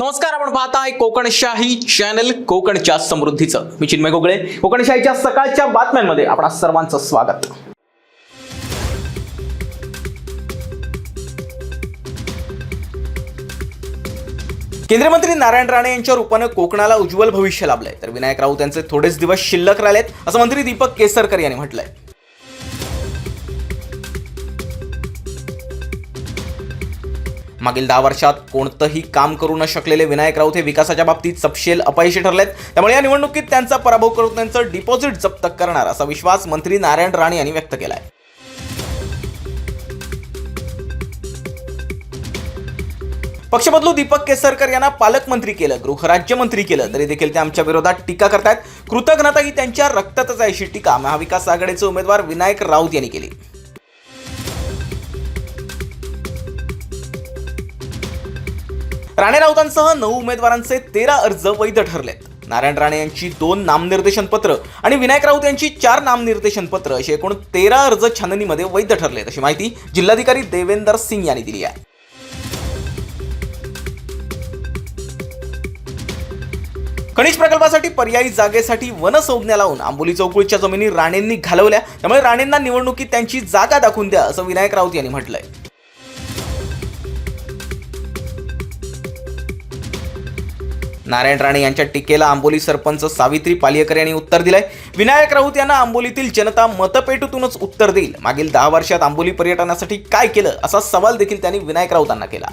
नमस्कार आपण पाहताय कोकणशाही चॅनल कोकणच्या समृद्धीचं. मी चिन्मय गोगळे. कोकणशाहीच्या सकाळच्या बातम्यांमध्ये आपणा सर्वांचं स्वागत. केंद्रीय मंत्री नारायण राणे यांच्या रूपानं कोकणाला उज्ज्वल भविष्य लाभलंय. तर विनायक राऊत यांचे थोडेच दिवस शिल्लक राहिलेत असं मंत्री दीपक केसरकर यांनी म्हटलंय. मागील दहा वर्षात कोणतंही काम करू न शकलेले विनायक राऊत हे विकासाच्या बाबतीत सपशेल अपयशी ठरलेत. त्यामुळे या निवडणुकीत त्यांचा पराभव करून त्यांचं डिपॉझिट जप्त करणार असा विश्वास मंत्री नारायण राणे यांनी व्यक्त केलाय. पक्ष बदलू दीपक केसरकर यांना पालकमंत्री केलं गृहराज्यमंत्री केलं तरी देखील ते आमच्या विरोधात टीका करतायत. कृतज्ञता ही त्यांच्या रक्तातच आहे अशी टीका महाविकास आघाडीचे उमेदवार विनायक राऊत यांनी केली. राणे राऊतांसह नऊ उमेदवारांचे तेरा अर्ज वैध ठरलेत. नारायण राणे यांची दोन नामनिर्देशन पत्र आणि विनायक राऊत यांची चार नामनिर्देशन पत्र असे एकूण तेरा अर्ज छाननीमध्ये वैध ठरलेत अशी माहिती जिल्हाधिकारी देवेंदर सिंग यांनी दिली आहे. खनिज प्रकल्पासाठी पर्यायी जागेसाठी वनसंज्ञा लावून आंबोली चौकुळीच्या जमिनी राणेंनी घालवल्या. त्यामुळे राणेंना निवडणुकीत त्यांची जागा दाखवून द्या असं विनायक राऊत यांनी म्हटलंय. नारायण राणे यांच्या टीकेला आंबोली सरपंच सावित्री पालियकर यांनी उत्तर दिलंय. विनायक राऊत यांना आंबोलीतील जनता मतपेटूतूनच उत्तर देईल. मागील दहा वर्षात आंबोली पर्यटनासाठी काय केलं असा सवाल देखील त्यांनी विनायक राऊतांना केला.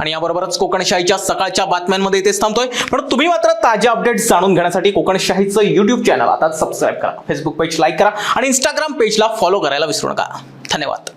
आणि याबरोबरच कोकणशाहीच्या सकाळच्या बातम्यांमध्ये इथेच थांबतोय. पण तुम्ही मात्र ताज्या अपडेट्स जाणून घेण्यासाठी कोकणशाहीचं युट्यूब चॅनल आता सबस्क्राईब करा. फेसबुक पेज लाईक करा आणि इंस्टाग्राम पेजला फॉलो करायला विसरू नका. धन्यवाद.